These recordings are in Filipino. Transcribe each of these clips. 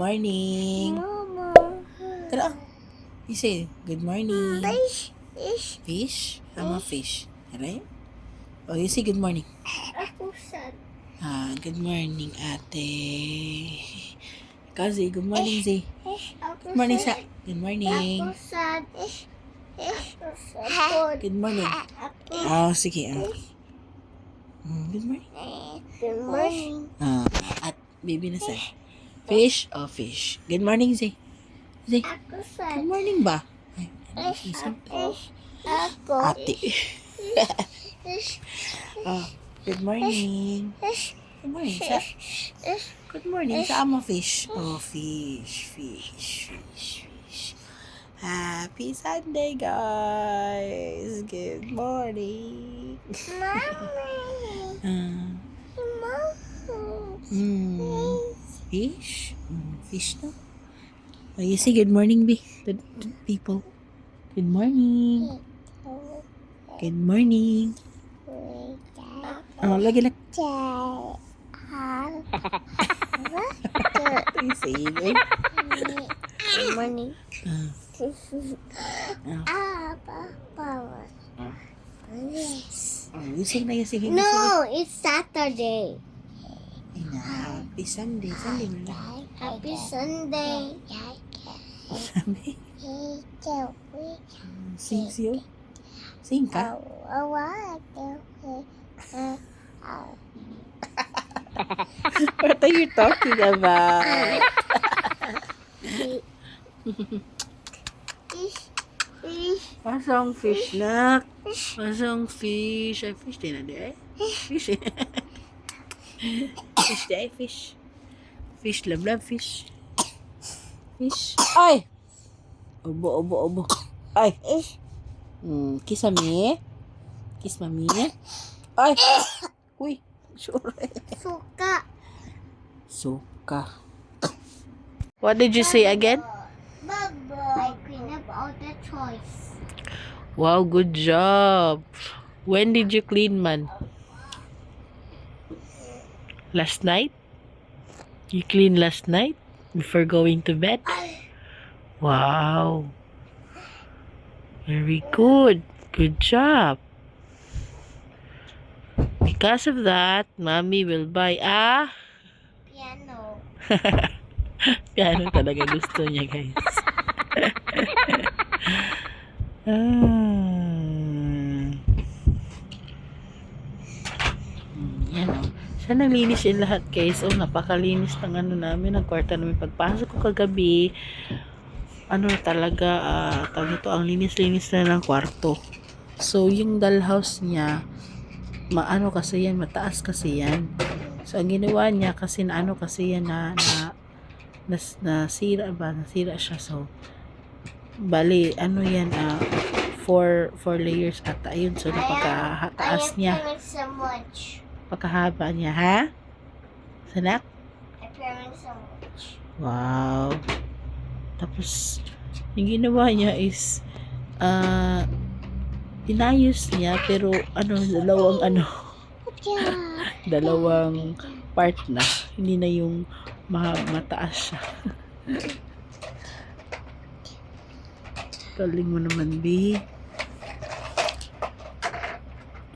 morning. Mama. Tara. You say, good morning. Fish. Fish. Fish? I'm a fish. Right? Oh, you say good morning. Ako sad. Ah, good morning, ate. Kazi, good morning, Zay. Good morning, sa. Good morning. Sad. Good morning. Ah, sige. Ah. Mm, good morning. Good morning. Ah, at baby na sa. Fish o fish? Good morning, Zay. Zay, good morning ba? Ay, ano, isang Fish. Ako. ate. Ah, good morning. Good morning, sa. Good morning sa ama fish. Oh, fish, fish, fish, fish. Happy Sunday, guys. Good morning. Mommy. Ah, Mommy. mm, fish? Mm, fish na. Oh, you say good morning, B, to, to people. Good morning. Good morning. Oh, lagi lang. You say it, eh? Good morning. Ah, Ah, Papa. Ah. Yes. oh, you say na, you say. No, it's Saturday. Ay na, happy Sunday. Sunday mo na. Happy Sunday. Sabi. Sing siyo. Sing ka. What are you talking about? Pasang fish na. Pasang fish. Ay, fish din na di ay. Fish. fish di ay, fish. Fish, love, love, fish. Fish. Ay! Obo, obo, obo. Ay! Hmm, kiss mami. Kiss mami. Ay! Uy, sure. Suka. Suka. What did you say again? I clean up all the toys. Wow, good job. When did you clean, man? Last night? You clean last night? Before going to bed? Wow. Very good. Good job. Because of that, mommy will buy a Piano. piano talaga gusto niya, guys. ah. Hmm, Yan o. Siya naglinis yung lahat, guys. Oh, napakalinis ng ano namin, ng kwarto namin. Pagpasok ko kagabi, ano talaga, ah, tawag ito, ang linis-linis na ng kwarto. So, yung dollhouse niya, maano kasi yan, mataas kasi yan. So, ang ginawa niya, kasi na ano kasi yan na, na nas, nasira ba? Nasira siya. So, bali, ano yan, ah, four, four layers ata yun. So, napakataas niya, so much. Pagkahaba niya, ha? Sanak? Wow. Tapos, yung ginawa niya is, ah, inayos niya, pero, ano, dalawang, ano, dalawang part na. Hindi na yung ma mataas siya. Galing mo naman, B.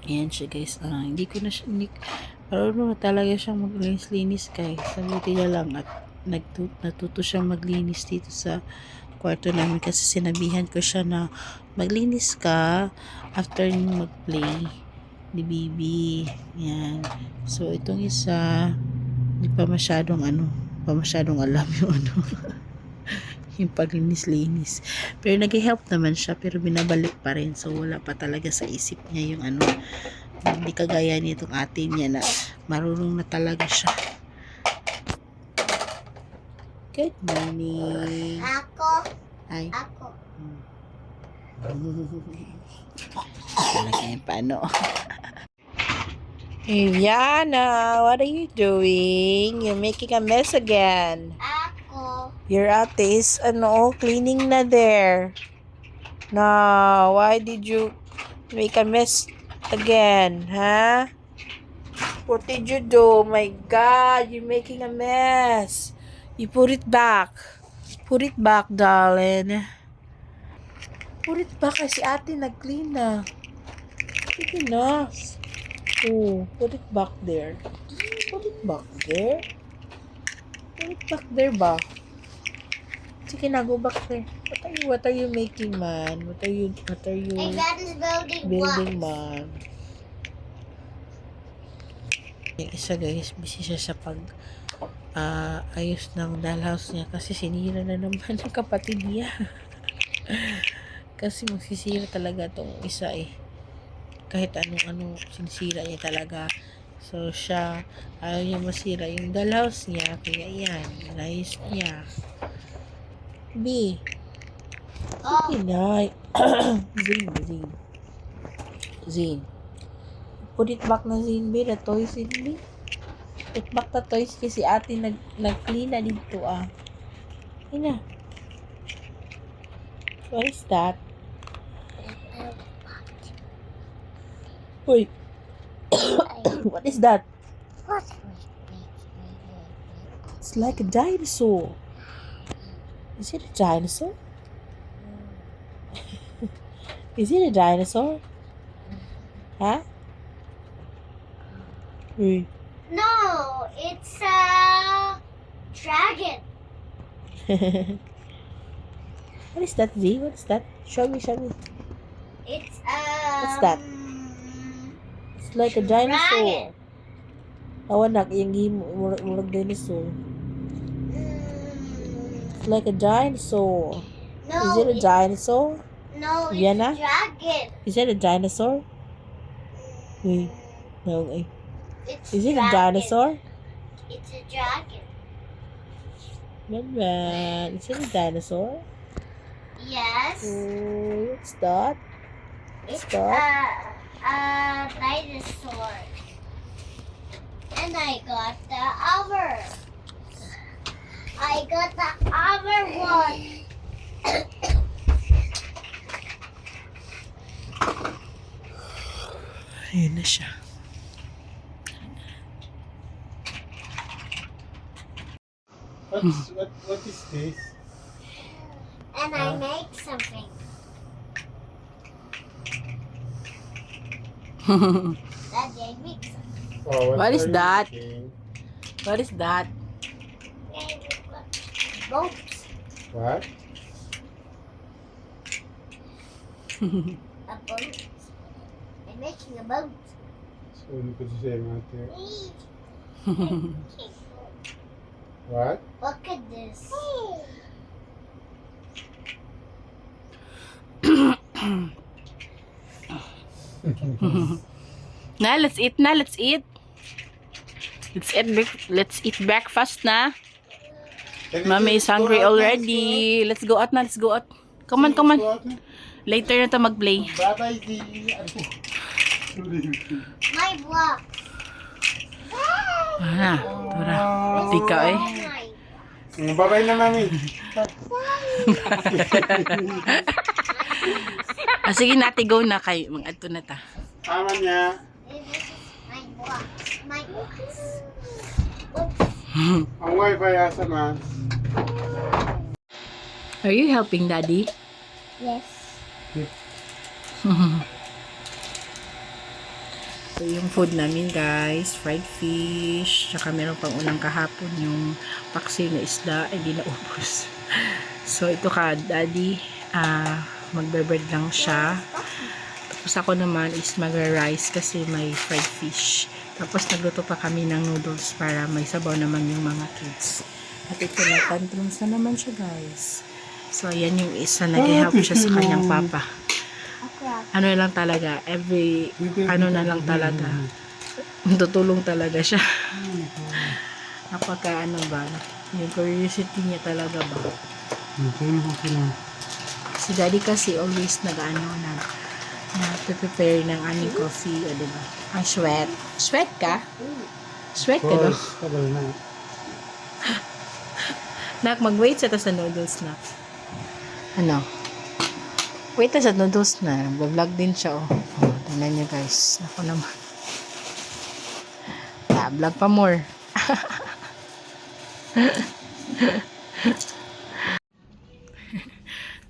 Ayan siya, guys. Ah, hindi ko na siya, hindi, na talaga siyang maglinis-linis, guys. Sabuti niya lang at nagtu, natuto siyang maglinis dito sa kwarto namin kasi sinabihan ko siya na maglinis ka after mag-play ni Bibi. Yan. So, itong isa, hindi pa masyadong ano, pa masyadong alam yung ano, yung paglinis-linis. Pero nag-help naman siya, pero binabalik pa rin. So, wala pa talaga sa isip niya yung ano, hindi kagaya nitong ate niya na marunong na talaga siya. Good morning. Ako. Hi. Ako. Talaga yung paano. Ivyana, what are you doing? You're making a mess again. Ako. Your ate is, ano, cleaning na there. No, why did you make a mess again, huh? What did you do? Oh my God, you're making a mess. You put it back. Put it back, darling. Put it back kasi ate nag-clean na. Sige na. Oh, put it back there. Put it back there. Put it back there ba? Go back there. What are you, what are you making, man? What are you, what are you And that is building, building, man? Yung isa guys, busy siya sa pag ah, ayos ng dollhouse niya kasi sinira na naman ng kapatid niya. kasi magsisira talaga tong isa eh. Kahit anong-ano sinisira niya talaga. So siya, ayaw niya masira yung dollhouse niya. Kaya yan, nice niya. B, Oh, Inay. Zin, Zin. Zin. Put it back na Zin, B. The toys, Zin, B. Put back the toys kasi ate nag, nag-clean na dito, ah. Ina. What is that? Wait. what is that? It's like a dinosaur. Is it a dinosaur? Is it a dinosaur? Huh? Wait. no, it's a dragon. what is that, Z? What is that? Show me, show me. It's um. What's that? It's like a dinosaur. Game, murag, murag dinosaur. It's like a dinosaur. No, Is it a dinosaur? No, it's Vienna? a dragon. Is it a dinosaur? Wait. No, eh. It's Is it a dinosaur? It's a dragon. Man. Is it a dinosaur? Yes. Oh, what's that? It's Stop. a, a dinosaur. And I got the other. I got the other one. Ayun na siya. What's, what, what is this? And I make something. Daddy, I make something. Oh, What is are you that? making? what is that? Boats. What? A boat. I'm making a boat. So, ano ko siya natin? What? Look at this. Na, let's eat na, let's eat. Let's eat, let's eat breakfast na. Mommy is hungry already. Let's go out na, let's go out. Come on, come on. Later na to mag-play. Bye-bye. Ano? Sorry. My block. Ah, tura. Tika eh. Mm, Bye-bye na, mami. Ah, sige na, ate, go na kay mag ato na ta. Tama niya. My block. My blocks. Ang wifi asa man. Are you helping daddy? Yes. So, yung food namin, guys, fried fish, tsaka meron pang unang kahapon yung paksi na isda, ay di naubos. So, ito ka, daddy, ah, magbe-bread lang siya. Tapos ako naman is magra-rice kasi may fried fish. Tapos nagluto pa kami ng noodles para may sabaw naman yung mga kids. At ito na, tantrums na naman siya, guys. So, ayan yung isa, nag-help siya sa kanyang papa. Ano lang talaga, every ano na lang talaga. Tutulong talaga siya. Napaka ano ba, yung curiosity niya talaga ba. Tulog ko sila. Si daddy kasi always nag-ano, nag, nag-prepare ng aming coffee, o diba? Ang sweat. Sweat ka? Sweat ka, no? Na. Nak, mag-wait sa sa noodles na. Ano? Wait ta sa noodles na. Vlog din siya, oh. oh tingnan niyo, guys. Ako naman. Ah, vlog pa more.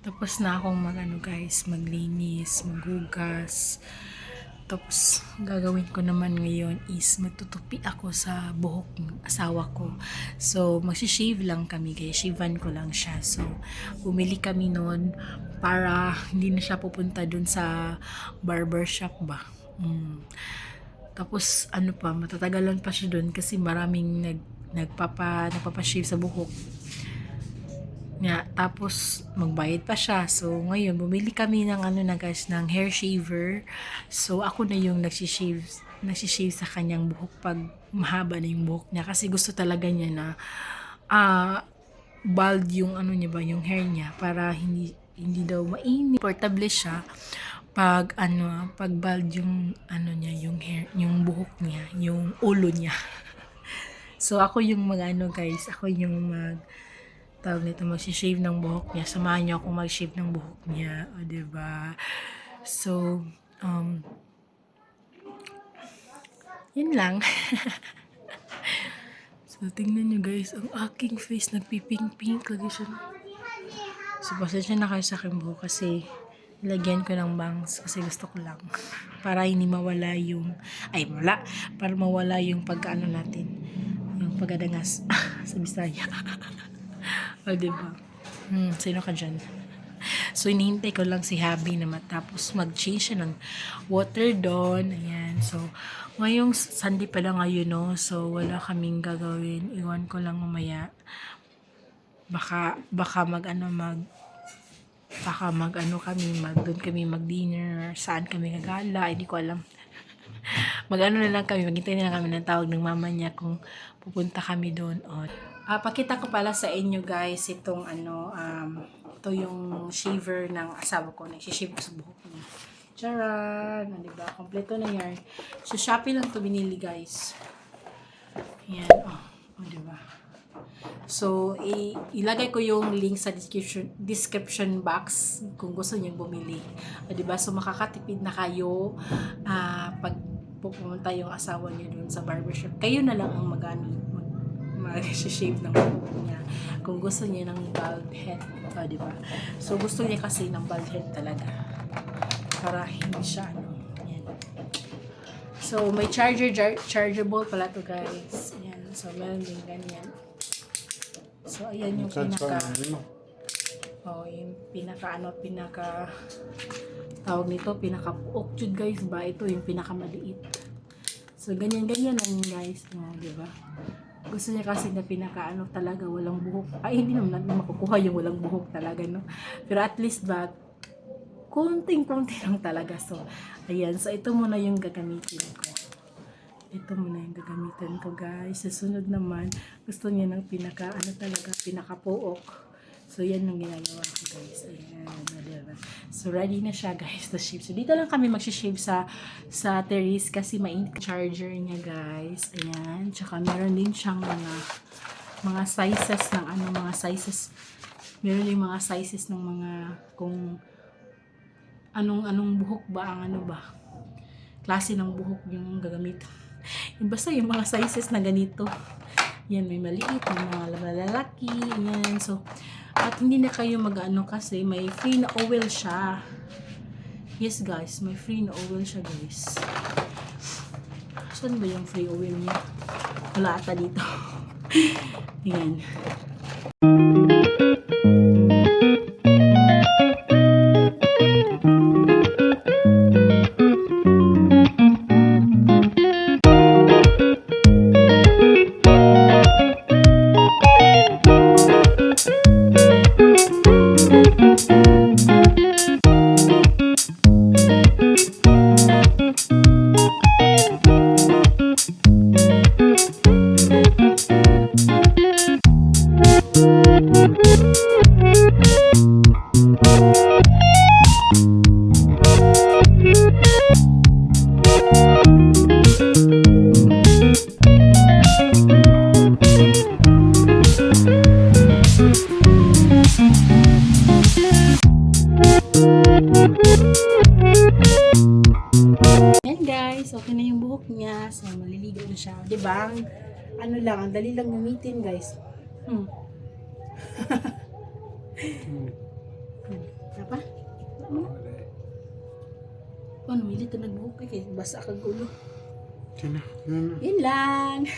Tapos na akong mag ano guys, maglinis, maghugas. Tapos gagawin ko naman ngayon is magtutupi ako sa buhok ng asawa ko. So magsishave lang kami guys, shavean ko lang siya. So bumili kami noon para hindi na siya pupunta dun sa barber shop ba. Mm. Tapos ano pa, matatagalan pa siya doon kasi maraming nag nagpapa nagpapa-shave sa buhok. Nga, tapos magbayad pa siya. So ngayon bumili kami ng ano na guys ng hair shaver. So ako na yung nagsishave nagsishave sa kanyang buhok pag mahaba na yung buhok niya kasi gusto talaga niya na ah bald yung ano niya ba yung hair niya para hindi hindi daw mainit. Portable siya pag ano, pag bald yung ano niya, yung hair, yung buhok niya, yung ulo niya. so ako yung mag ano guys, ako yung mag tawag nito mag-shave ng buhok niya. Samahan niyo ako mag-shave ng buhok niya, o ba? So um yun lang. so tingnan niyo guys, ang aking face nagpipink-pink lagi siya. So, pasensya na kayo sa aking buhok kasi lagyan ko ng bangs kasi gusto ko lang. Para hindi mawala yung, ay wala, para mawala yung pagkaano natin. Yung pagadangas sa Bisaya. O, diba? Hmm, sino ka dyan? So, inihintay ko lang si Habi na matapos mag-change siya ng water doon. Ayan. So, ngayong Sunday pa lang ngayon, no? So, wala kaming gagawin. Iwan ko lang mamaya baka baka mag ano mag baka mag ano kami mag doon kami mag dinner saan kami gagala hindi ko alam mag ano na lang kami maghintay na lang kami ng tawag ng mama niya kung pupunta kami doon o ah pakita ko pala sa inyo guys itong ano um ito yung shaver ng asawa ko nagsishave ko sa buhok niya Charan! O, diba? Kompleto na yan. So, Shopee lang to binili, guys. Yan. Oh, oh diba? So, i- ilagay ko yung link sa description description box kung gusto niyo bumili. O, 'di ba? So, makakatipid na kayo ah, pag pupunta yung asawa niyo dun sa barbershop. Kayo na lang ang magano mag mag-shave ng buhok niya kung gusto niya ng bald head. O, 'di ba? So, gusto niya kasi ng bald head talaga. Para hindi siya ano. Yan. So, may charger, jar- chargeable pala to guys. Ayan. So, meron din ganyan. So, ayan yung pinaka, oh, yung pinaka, ano, pinaka, tawag nito, pinaka yun, guys ba? Ito yung pinaka maliit. So, ganyan-ganyan lang yun, guys. Oh, di ba? Gusto niya kasi na pinaka, ano, talaga, walang buhok. Ay, hindi naman natin makukuha yung walang buhok talaga, no? Pero at least ba, kunting-kunti lang talaga. So, ayan. So, ito muna yung gagamitin ko. Ito muna yung gagamitin ko, guys. Sa sunod naman, gusto niya ng pinaka, ano talaga, pinaka-puok. So, yan ang ginagawa ko, guys. Ayan, o, diba? So, ready na siya, guys, to shave. So, dito lang kami mag-shave sa, sa terrace kasi mainit charger niya, guys. Ayan. Tsaka, meron din siyang mga, mga sizes ng, ano, mga sizes. Meron din mga sizes ng mga, kung, anong, anong buhok ba, ang ano ba, klase ng buhok yung gagamit. Yung basta yung mga sizes na ganito. Yan, may maliit, may mga lalaki, yan. So, at hindi na kayo mag-ano kasi may free na oil siya. Yes guys, may free na oil siya guys. Saan ba yung free oil niya? Wala ata dito. yan. Ang dali lang gamitin guys. Hmm. Apa? Ano, milit na nagbuhok eh, kay basa kag ulo. Sino? Ano? Yun lang.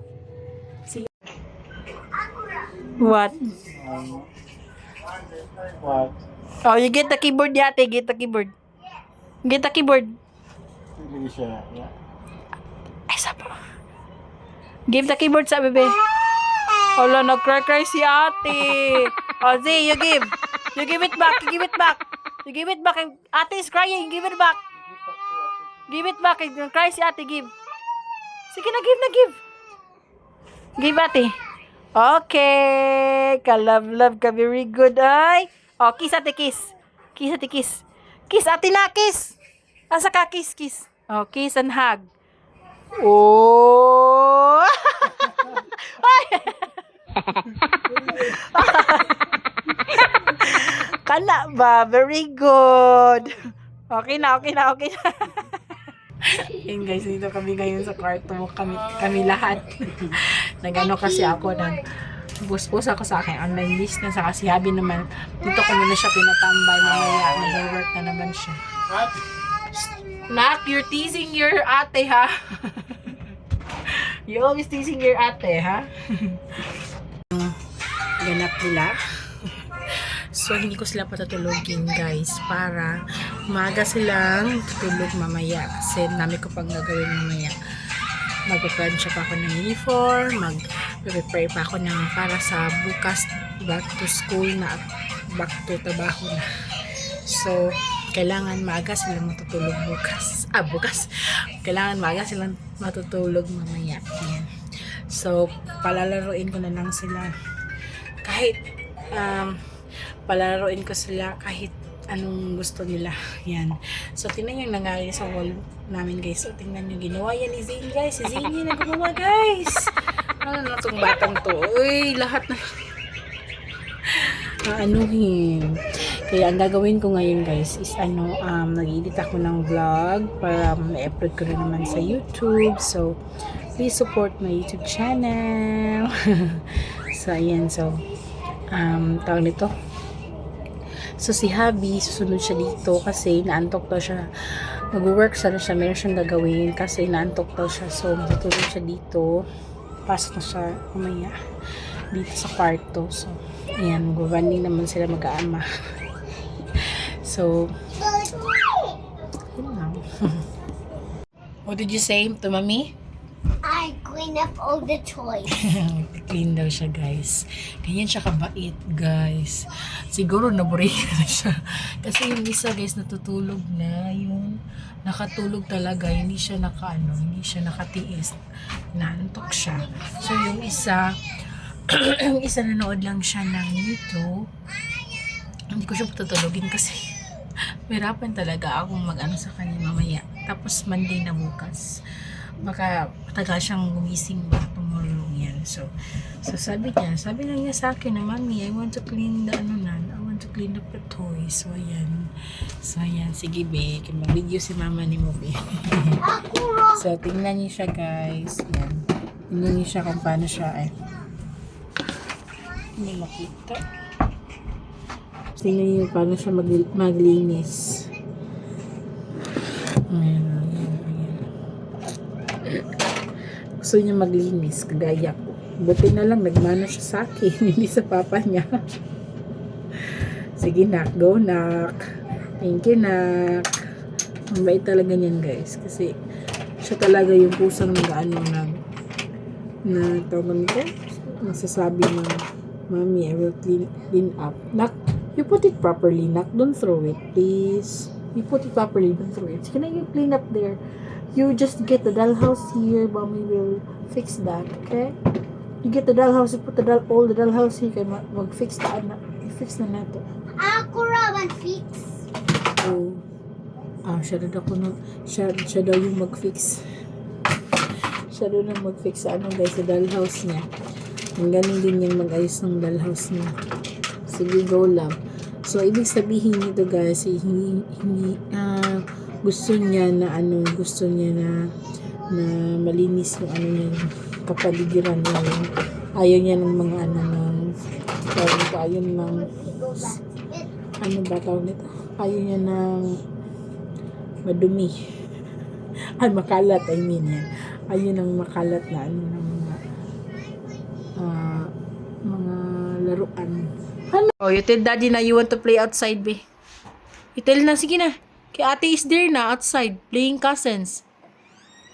Sige. What? What? Oh, you get the keyboard yate, get the keyboard. Get the keyboard. Hindi siya. Yeah. Give the keyboard sa bebe. Hala, nag-cry-cry si ate. Oh, Z, you give. You give it back. You give it back. You give it back. Ate is crying. Give it back. Give it back. Cry si ate. Give. Sige na, give na, give. Give ate. Okay. Ka-love-love ka. Very good, ay. Oh, kiss ate, kiss. Kiss ate, kiss. Kiss ate na, kiss. Asa ka, kiss, kiss. Oh, kiss and hug. Oh! Kana ba? Very good. Okay na, okay na, okay na. Yun guys, dito kami ngayon sa kwarto. Kami, kami lahat. Nagano kasi ako ng bus-bus ako sa akin online business saka si Habi naman dito ko muna siya pinatambay mamaya mag-work na naman siya? Nak, you're teasing your ate, ha? you always teasing your ate, ha? Ganap nila. So, hindi ko sila patutulogin, guys, para umaga silang tutulog mamaya. Kasi dami ko pang gagawin mamaya. Magpaplansya pa ako ng uniform, mag-prepare pa ako ng para sa bukas back to school na back to trabaho na. So, kailangan maaga silang matutulog bukas. Ah, bukas. Kailangan maaga silang matutulog mamaya. Yan. So, palalaroin ko na lang sila. Kahit, um, palalaroin ko sila kahit anong gusto nila. Yan. So, tingnan yung nangyari sa wall namin, guys. So, tingnan yung ginawa yan ni Zane, guys. Si Zane yung nagagawa, guys. Ano na itong batang to? Uy, lahat na aanuhin. Kaya ang gagawin ko ngayon guys is ano, um, nag-edit ako ng vlog para ma-upload ko na naman sa YouTube. So, please support my YouTube channel. so, ayan. So, um, tawag nito. So, si Habi, susunod siya dito kasi naantok daw siya. Mag-work sana siya, meron siyang gagawin kasi naantok daw siya. So, matutulog siya dito. Pasok na siya mamaya dito sa kwarto. So, ayan, mag-bonding naman sila mag-aama. so, yun lang. What did you say to mommy? I clean up all the toys. Clean daw siya, guys. Ganyan siya kabait, guys. Siguro naburi na siya. Kasi yung isa, guys, natutulog na. Yung nakatulog talaga. Hindi siya naka, ano, hindi siya nakatiis. Naantok siya. So, yung isa, yung isa nanood lang siya ng YouTube. Hindi ko siya patutulogin kasi mahirapan talaga akong mag-ano sa kanya mamaya. Tapos Monday na bukas. Baka tagal siyang gumising ba tomorrow yan. So, so sabi niya, sabi lang niya sa akin na, Mami, I want to clean the ano na, I want to clean up the toys. So, ayan. So, ayan. Sige, be. Mag-video si mama ni mo, be. so, tingnan niyo siya, guys. Yan. Tingnan niyo siya kung paano siya, eh. Hindi makita. Tingnan niyo paano siya mag- maglinis. Ayan, ayan, ayan. Gusto niya maglinis, kagaya ko. Buti na lang, nagmano siya sa akin, hindi sa papa niya. Sige, nak. Go, nak. Thank you, nak. Mabait talaga niyan, guys. Kasi, siya talaga yung pusang nag-ano na na tawag nito, nasasabi na, Mommy, I will clean, clean up. Nak, you put it properly, nak. Don't throw it, please. You put it properly, don't throw it. Can you clean up there? You just get the dollhouse here, mommy will fix that, okay? You get the dollhouse, you put the doll, all the dollhouse here, kaya ma- mag-fix na, fix na nato. Ako raman fix. Oh. Ah, siya ako na, siya, siya daw yung mag-fix. Siya daw na mag-fix sa ano guys, sa dollhouse niya. Ang galing din yung mag-ayos ng dollhouse niya. Sige, go lang. So, ibig sabihin nito guys, eh, hindi, hindi, ah, gusto niya na ano, gusto niya na na malinis yung ano niya, kapaligiran niya. Yung, ayaw niya ng mga ano ng tawag nito, ayaw ng, ano ba tawag nito? Ayaw niya ng madumi. Ay, makalat, I mean yan. Ayaw ng makalat na ano ng mga ah, mga laruan. Ano? Oh, you tell daddy na you want to play outside, be. You tell na, sige na. Kay ate is there na, outside, playing cousins.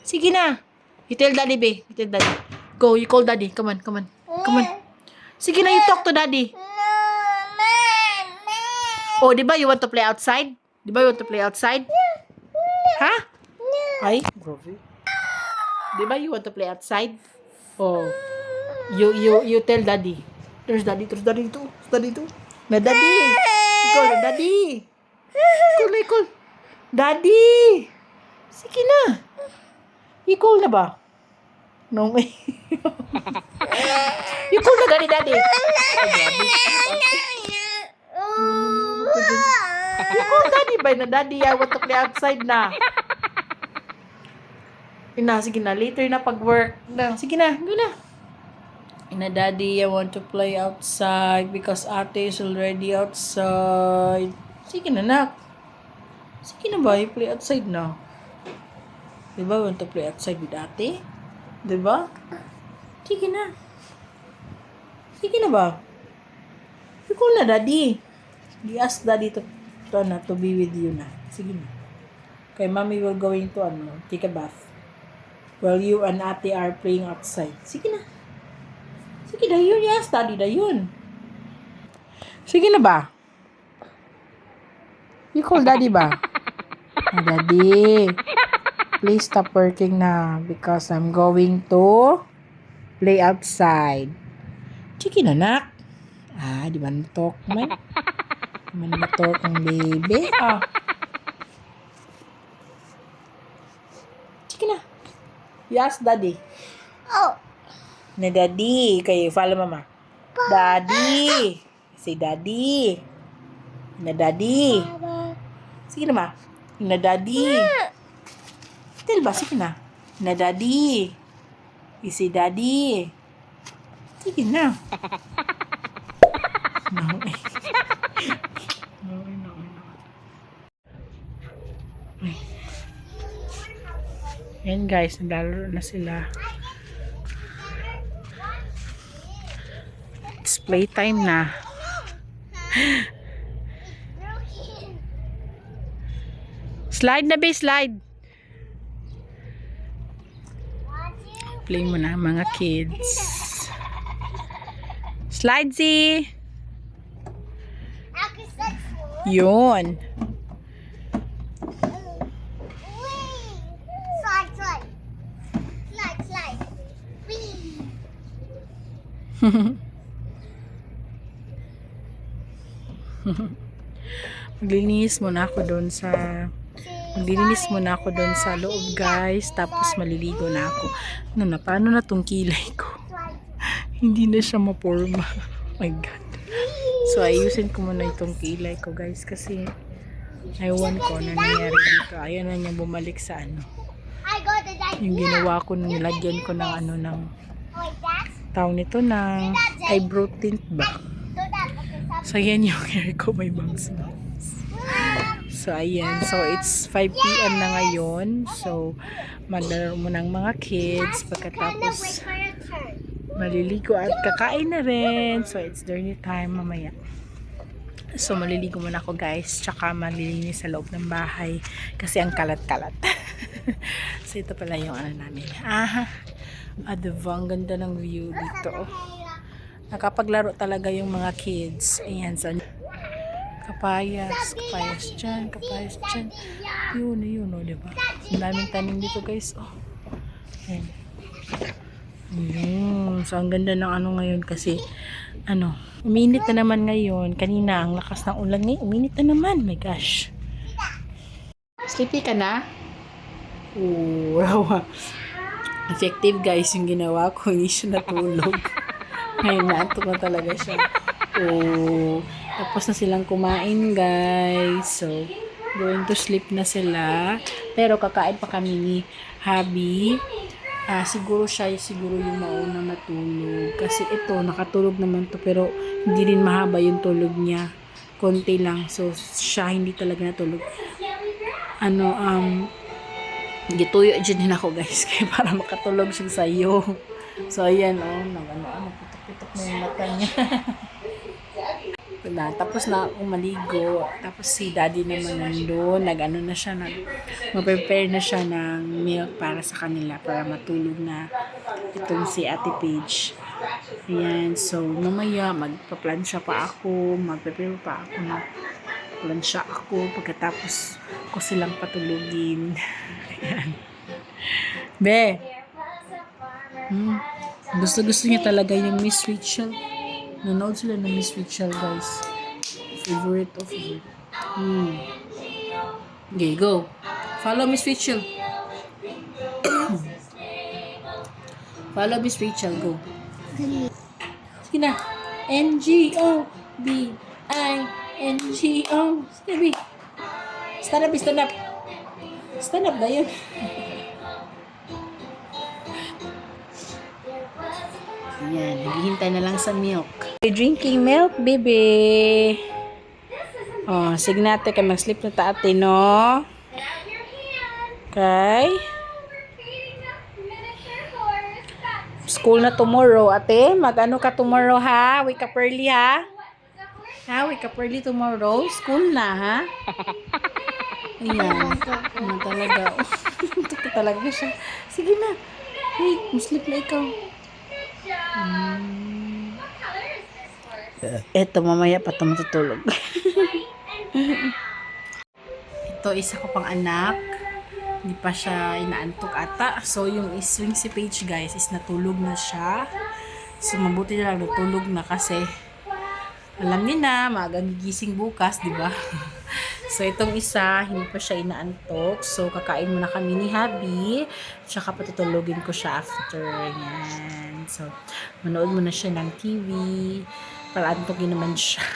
Sige na. You tell daddy, be. You tell daddy. Go, you call daddy. Come on, come on. Come on. Sige na, you talk to daddy. Oh, di ba you want to play outside? Di ba you want to play outside? Ha? Ay, grabe. Di ba you want to play outside? Oh. You you you tell daddy. There's daddy, there's daddy too. There's daddy too. Na daddy. Ikaw na daddy. Ikaw na ikaw. Daddy. Sige na. Ikaw na ba? No, may. Ikaw na daddy, daddy. Ikaw daddy ba na daddy? I want to play outside na. Ina, sige na. Later na pag work. Na, sige na. Go na. Ina, daddy, I want to play outside because ate is already outside. Sige na, nak. Sige na ba? You play outside na. Diba? Want to play outside with ate? Diba? Sige na. Sige na ba? Ikaw na, daddy. Di ask daddy to, to, na, to be with you na. Sige na. Kay mommy will going to, ano, take a bath. While you and ate are playing outside. Sige na. Sige na yun, yes, daddy na yun. Sige na ba? You call daddy ba? Ah, daddy, please stop working na because I'm going to play outside. Sige na, nak. Ah, di mantok man. Di mantok ang baby. Ah. Sige na. Yes, daddy. Oh, Na daddy. Kayo, follow mama. Daddy. Say daddy. Na daddy. Sige na ma. Na daddy. Tell ba? Sige na. Na daddy. Say daddy. Sige na. No. eh. No, eh, no, eh, no. Ay. Yan guys, naglalaro na sila. It's playtime na. Slide na ba, slide. Play mo na mga kids. Slide, Z. Yun. Slide, slide. Slide, slide. Maglilinis muna ako doon sa Maglilinis muna ako doon sa loob guys. Tapos maliligo na ako. Ano na, paano na tong kilay ko? Hindi na siya maporma. My god. So ayusin ko muna itong kilay ko guys Kasi Ewan ko na nangyari dito. Ayaw na niya bumalik sa ano. Yung ginawa ko nilagyan ko ng ano ng. Tawag nito ng eyebrow tint ba Do that. Okay, stop. So yan yung hair ko may bangs bangs So, ayan. So, it's 5 p.m. na ngayon. So, maglalaro mo ng mga kids. Pagkatapos, maliligo at kakain na rin. So, it's dinner time mamaya. So, maliligo muna ako guys. Tsaka malilinis sa loob ng bahay. Kasi ang kalat-kalat. so, ito pala yung ano namin. Aha. Ah, diba? Ang ganda ng view dito. Oh. Nakapaglaro talaga yung mga kids. Ayan. So, kapayas. Kapayas dyan. Kapayas dyan. Yun, yun, oh, diba? Ang daming tanim dito, guys. Oh. Ayan. Yun. So, ang ganda ng ano ngayon kasi, ano, uminit na naman ngayon. Kanina, ang lakas ng ulan ngayon. Uminit na naman. My gosh. Sleepy ka na? Wow. Effective guys yung ginawa ko. Hindi siya natulog. Ngayon, naantok na talaga siya. Oo. Tapos na silang kumain guys. So, going to sleep na sila. Pero kakain pa kami ni Habi ah, siguro siya siguro yung mauna matulog. Kasi ito, nakatulog naman to pero hindi rin mahaba yung tulog niya. Konti lang. So, siya hindi talaga natulog. Ano, um, gituyo dyan din ako guys. Kaya para makatulog siya sa'yo. So, ayan, oh, nag, ano, ano, putok-putok na yung mata niya. na, tapos na akong maligo. Tapos si daddy naman nandun. Nag-ano na siya, nag, mag-prepare na siya ng milk para sa kanila para matulog na itong si Ate Paige. Ayan, so mamaya magpa-plansya pa ako, mag-prepare pa ako na plansya ako pagkatapos ko silang patulugin. Ayan. Be, hmm, gusto-gusto niya talaga yung Miss Rachel. Nanood sila ng Miss Rachel, guys. Favorite of favorite. Hmm. Okay, go. Follow Miss Rachel. Follow Miss Rachel, go. Sige na. N-G-O B-I-N-G-O Sige, B. Stand up, stand up. Stand up na yun. Ayan, naghihintay na lang sa milk. Drinking milk, baby. Oh, sige natin kay mag-sleep na ta ate, no? Okay. School na tomorrow, ate. Mag-ano ka tomorrow, ha? Wake up early, ha? Ha? Wake up early tomorrow? School na, ha? Ayan. Ano talaga? Ito talaga siya. Sige na. Hey, sleep na ikaw. Hmm. Eto, mamaya pa ito matutulog. ito, isa ko pang anak. Hindi pa siya inaantok ata. So, yung swing si Paige, guys, is natulog na siya. So, mabuti na lang natulog na kasi alam niya na, maagang bukas, di ba? so, itong isa, hindi pa siya inaantok. So, kakain muna kami ni Habi. Tsaka patutulogin ko siya after. Yan. So, manood muna siya ng TV. Para antokin naman siya.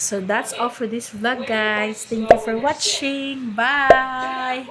So, that's all for this vlog, guys. Thank you for watching. Bye!